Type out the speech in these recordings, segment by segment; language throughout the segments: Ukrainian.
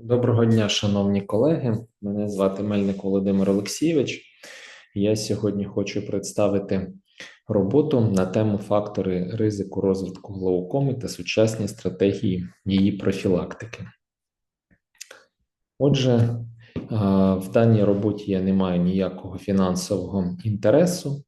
Доброго дня, шановні колеги. Мене звати Мельник Володимир Олексійович. Я сьогодні хочу представити роботу на тему фактори ризику розвитку глаукоми та сучасні стратегії її профілактики. Отже, в даній роботі я не маю ніякого фінансового інтересу.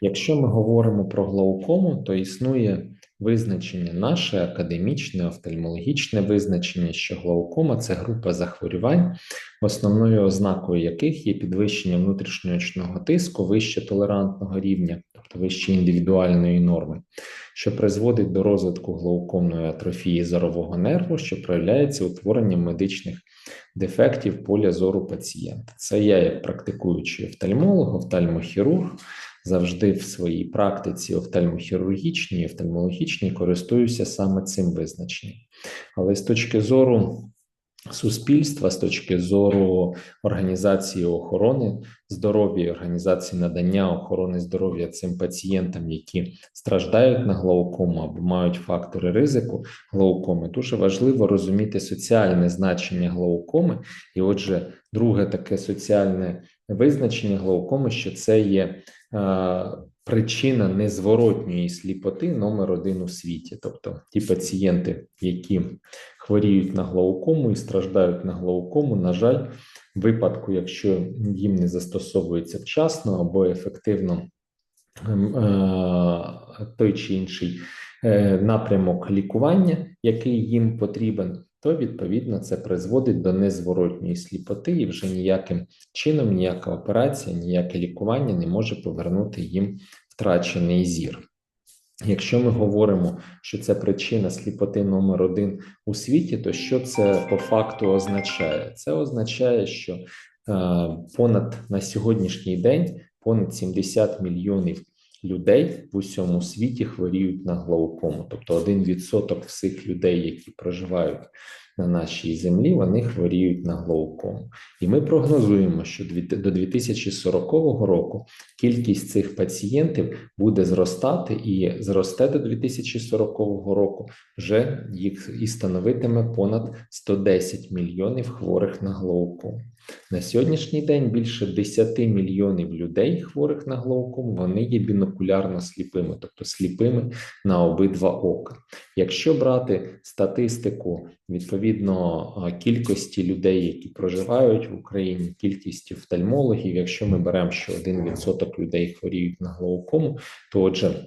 Якщо ми говоримо про глаукому, то існує визначення наше академічне, офтальмологічне визначення, що глаукома це група захворювань, основною ознакою яких є підвищення внутрішньоочного тиску вище толерантного рівня, тобто вище індивідуальної норми, що призводить до розвитку глаукомної атрофії зорового нерву, що проявляється утворенням медичних дефектів поля зору пацієнта. Це я, як практикуючий офтальмолог, офтальмохірург, завжди в своїй практиці офтальмохірургічній, офтальмологічній користуюся саме цим визначенням. Але з точки зору суспільства, з точки зору організації охорони здоров'я, організації надання охорони здоров'я цим пацієнтам, які страждають на глаукому або мають фактори ризику глаукоми, дуже важливо розуміти соціальне значення глаукоми, і, отже, друге таке соціальне визначення глаукоми, що це є причина незворотньої сліпоти номер один у світі, тобто ті пацієнти, які хворіють на глаукому і страждають на глаукому, на жаль, в випадку, якщо їм не застосовується вчасно або ефективно ем, той чи інший е, напрямок лікування, який їм потрібен, то відповідно це призводить до незворотньої сліпоти, і вже ніяким чином ніяка операція, ніяке лікування не може повернути їм втрачений зір. Якщо ми говоримо, що це причина сліпоти номер один у світі, то що це по факту означає? Це означає, що е, понад на сьогоднішній день понад 70 мільйонів людей в усьому світі хворіють на глаукому, тобто один відсоток всіх людей, які проживають на нашій землі, вони хворіють на глаукому. І ми прогнозуємо, що до 2040 року кількість цих пацієнтів буде зростати і зросте до 2040 року вже їх і становитиме понад 110 мільйонів хворих на глаукому. На сьогоднішній день більше 10 мільйонів людей, хворих на глаукому, вони є бінокулярно сліпими, тобто сліпими на обидва ока. Якщо брати статистику відповідно кількості людей, які проживають в Україні, кількість офтальмологів, якщо ми беремо, що 1% людей хворіють на глаукому, то отже.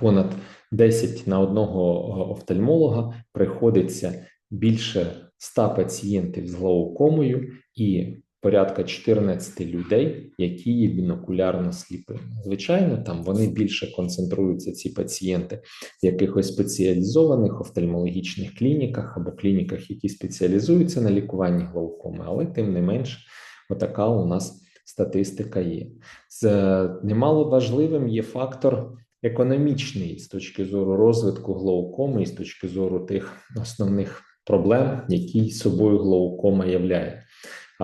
Понад 10 на одного офтальмолога приходиться більше 100 пацієнтів з глаукомою і порядка 14 людей, які є бінокулярно сліпими. Звичайно, там вони більше концентруються, ці пацієнти в якихось спеціалізованих офтальмологічних клініках або клініках, які спеціалізуються на лікуванні глаукоми, але тим не менш, отака у нас статистика є. З немало важливим є фактор. Економічний з точки зору розвитку глаукоми і з точки зору тих основних проблем, які собою глаукома являє.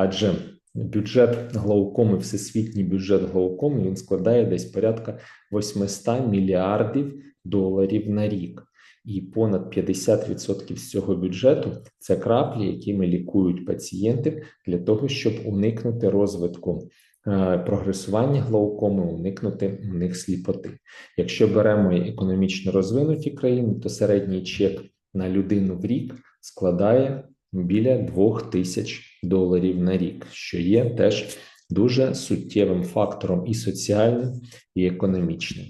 Адже бюджет глаукоми, всесвітній бюджет глаукоми, він складає десь порядка 800 мільярдів доларів на рік. І понад 50% з цього бюджету це краплі, якими лікують пацієнтів для того, щоб уникнути розвитку е, прогресування глаукоми, уникнути у них сліпоти. Якщо беремо економічно розвинуті країни, то середній чек на людину в рік складає біля 2 тисяч доларів на рік, що є теж дуже суттєвим фактором і соціальним, і економічним.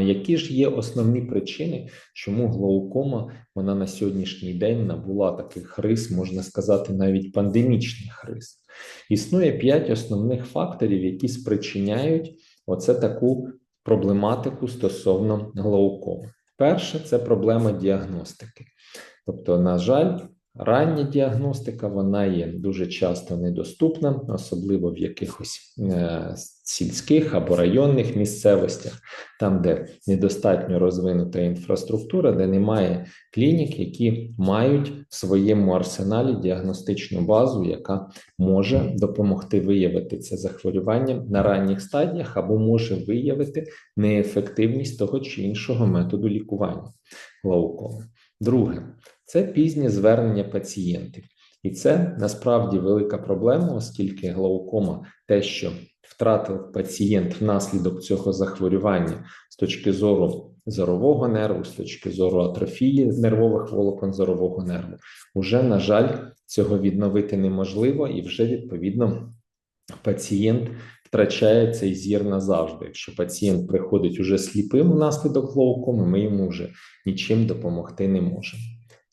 Які ж є основні причини, чому глаукома вона на сьогоднішній день набула таких рис, можна сказати, навіть пандемічних рис? Існує п'ять основних факторів, які спричиняють оце таку проблематику стосовно глаукоми. Перше це проблема діагностики. Тобто, на жаль, рання діагностика вона є дуже часто недоступна, особливо в якихось е, сільських або районних місцевостях, там, де недостатньо розвинута інфраструктура, де немає клінік, які мають в своєму арсеналі діагностичну базу, яка може допомогти виявити це захворювання на ранніх стадіях, або може виявити неефективність того чи іншого методу лікування глаукоми. Друге, це пізнє звернення пацієнтів. І це насправді велика проблема, оскільки глаукома, те, що втратив пацієнт внаслідок цього захворювання з точки зору зорового нерву, з точки зору атрофії нервових волокон зорового нерву, уже, на жаль, цього відновити неможливо, і вже відповідно пацієнт втрачає цей зір назавжди. Якщо пацієнт приходить уже сліпим внаслідок глаукоми, ми йому вже нічим допомогти не можемо.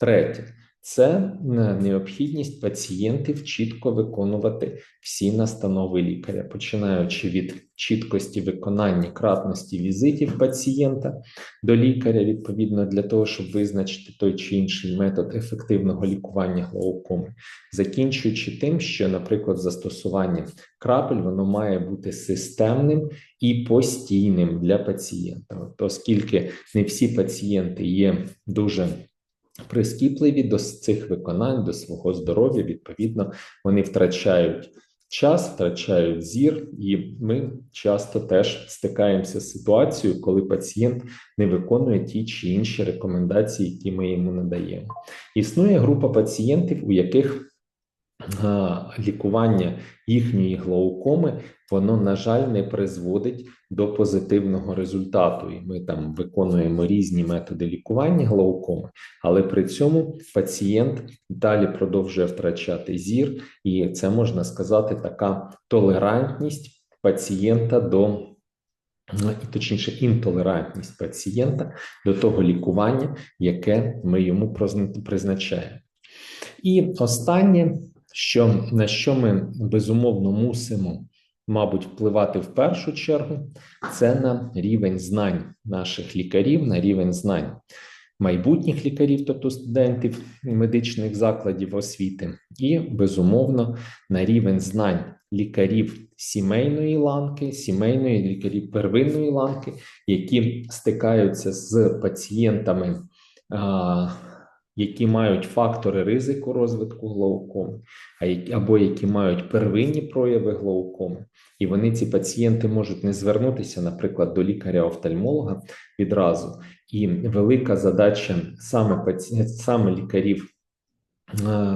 Третє. Це необхідність пацієнтів чітко виконувати всі настанови лікаря, починаючи від чіткості виконання кратності візитів пацієнта до лікаря, відповідно для того, щоб визначити той чи інший метод ефективного лікування глаукоми, закінчуючи тим, що, наприклад, застосування крапель воно має бути системним і постійним для пацієнта, оскільки не всі пацієнти є дуже прискіпливі до цих виконань, до свого здоров'я. Відповідно, вони втрачають час, втрачають зір, і ми часто теж стикаємося з ситуацією, коли пацієнт не виконує ті чи інші рекомендації, які ми йому надаємо. Існує група пацієнтів, у яких лікування їхньої глаукоми, воно, на жаль, не призводить до позитивного результату. І ми там виконуємо різні методи лікування глаукоми, але при цьому пацієнт далі продовжує втрачати зір, і це можна сказати така толерантність пацієнта до. І точніше, інтолерантність пацієнта до того лікування, яке ми йому призначаємо. І останнє що на що ми безумовно мусимо, мабуть, впливати в першу чергу, це на рівень знань наших лікарів, на рівень знань майбутніх лікарів, тобто студентів медичних закладів освіти, і безумовно на рівень знань лікарів сімейної ланки, сімейної лікарів первинної ланки, які стикаються з пацієнтами які мають фактори ризику розвитку глаукоми, або які мають первинні прояви глаукоми, і вони ці пацієнти можуть не звернутися, наприклад, до лікаря-офтальмолога відразу. І велика задача саме саме лікарів.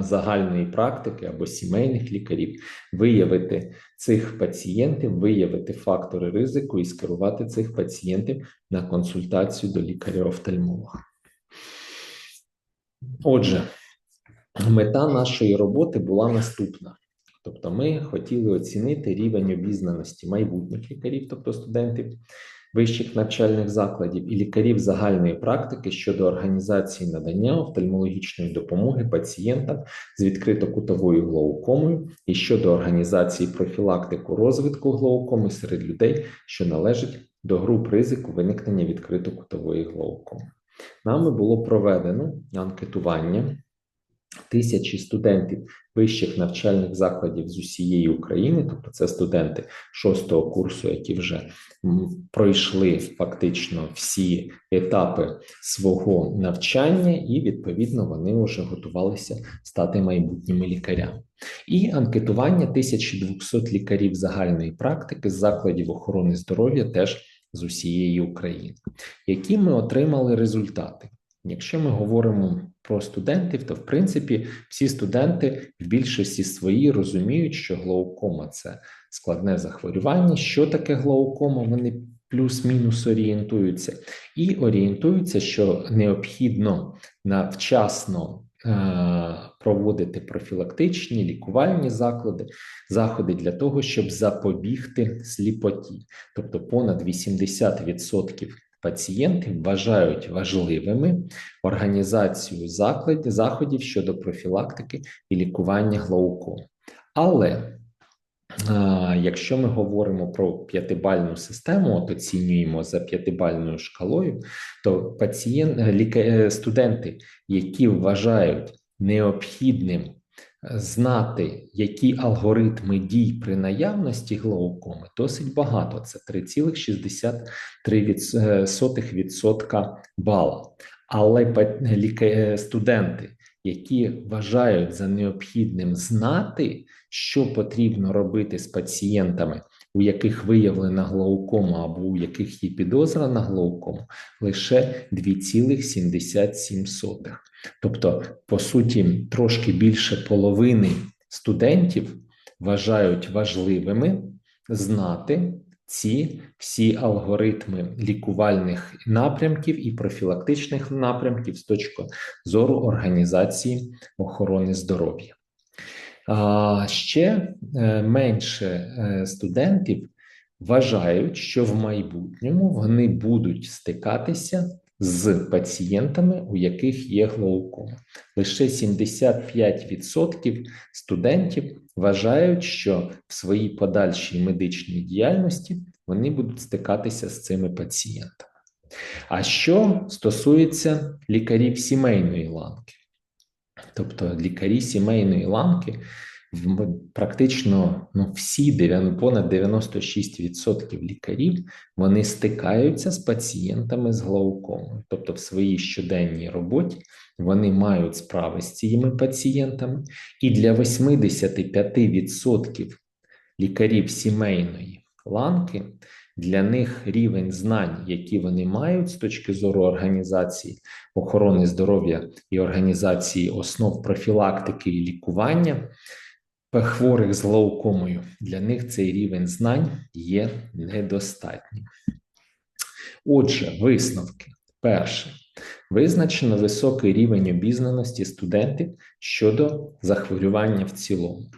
Загальної практики або сімейних лікарів виявити цих пацієнтів, виявити фактори ризику і скерувати цих пацієнтів на консультацію до лікаря-офтальмолога. Отже, мета нашої роботи була наступна. Тобто, ми хотіли оцінити рівень обізнаності майбутніх лікарів, тобто студентів вищих навчальних закладів і лікарів загальної практики щодо організації надання офтальмологічної допомоги пацієнтам з відкрито-кутовою глаукомою і щодо організації профілактику розвитку глаукоми серед людей, що належать до груп ризику виникнення відкрито-кутової глаукоми. Нами було проведено анкетування тисячі студентів вищих навчальних закладів з усієї України, тобто це студенти шостого курсу, які вже пройшли фактично всі етапи свого навчання, і відповідно вони вже готувалися стати майбутніми лікарями. І анкетування 1200 лікарів загальної практики з закладів охорони здоров'я теж з усієї України. Які ми отримали результати? Якщо ми говоримо про студентів, то в принципі всі студенти в більшості свої розуміють, що глаукома це складне захворювання. Що таке глаукома? Вони плюс-мінус орієнтуються, і орієнтуються, що необхідно на вчасно проводити профілактичні лікувальні заклади, заходи для того, щоб запобігти сліпоті. Тобто понад 80% пацієнтів вважають важливими організацію закладів, заходів щодо профілактики і лікування глаукому. Але Якщо ми говоримо про п'ятибальну систему, от оцінюємо за п'ятибальною шкалою, то пацієнт, е, студенти, які вважають необхідним е, знати, які алгоритми дій при наявності глаукоми, досить багато. Це 3,63% бала. Але студенти, які вважають за необхідним знати, що потрібно робити з пацієнтами у яких виявлена глаукома або у яких є підозра на глаукому, лише 2,77. Тобто, по суті, трошки більше половини студентів вважають важливими знати ці всі алгоритми лікувальних напрямків і профілактичних напрямків з точки зору організації охорони здоров'я. А ще е, менше е, студентів вважають, що в майбутньому вони будуть стикатися з пацієнтами, у яких є глаукома. Лише 75% студентів вважають, що в своїй подальшій медичній діяльності вони будуть стикатися з цими пацієнтами. А що стосується лікарів сімейної ланки, тобто лікарі сімейної ланки практично ну, всі понад 96% лікарів вони стикаються з пацієнтами з глаукомою. Тобто, в своїй щоденній роботі вони мають справи з цими пацієнтами, і для 85% лікарів сімейної ланки. Для них рівень знань, які вони мають з точки зору організації охорони здоров'я і організації основ профілактики і лікування, хворих з глаукомою, для них цей рівень знань є недостатнім. Отже, висновки. Перше. Визначено високий рівень обізнаності студентів щодо захворювання в цілому.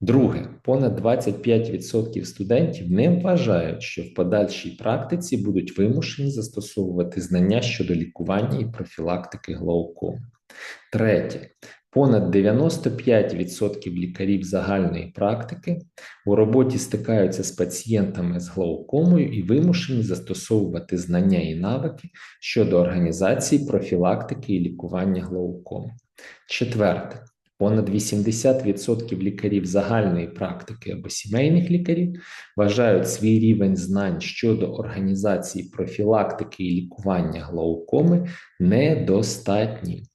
Друге, понад 25% студентів не вважають, що в подальшій практиці будуть вимушені застосовувати знання щодо лікування і профілактики глаукому. Третє, Понад 95% лікарів загальної практики у роботі стикаються з пацієнтами з глаукомою і вимушені застосовувати знання і навики щодо організації профілактики і лікування глаукоми. Четверте, понад 80% лікарів загальної практики або сімейних лікарів вважають свій рівень знань щодо організації профілактики і лікування глаукоми недостатнім.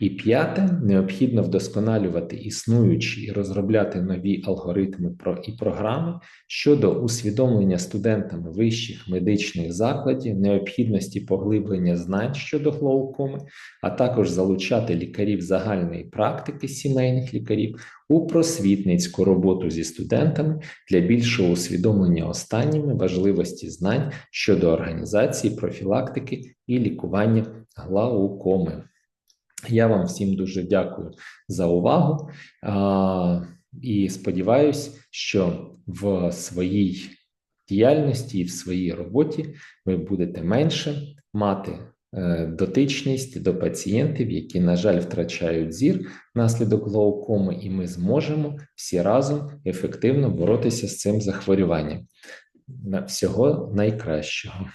І п'яте, необхідно вдосконалювати існуючі і розробляти нові алгоритми і програми щодо усвідомлення студентами вищих медичних закладів, необхідності поглиблення знань щодо глаукоми, а також залучати лікарів загальної практики сімейних лікарів у просвітницьку роботу зі студентами для більшого усвідомлення останніми важливості знань щодо організації профілактики і лікування глаукоми. Я вам всім дуже дякую за увагу а, і сподіваюся, що в своїй діяльності і в своїй роботі ви будете менше мати е, дотичність до пацієнтів, які, на жаль, втрачають зір внаслідок глаукоми, і ми зможемо всі разом ефективно боротися з цим захворюванням. Всього найкращого.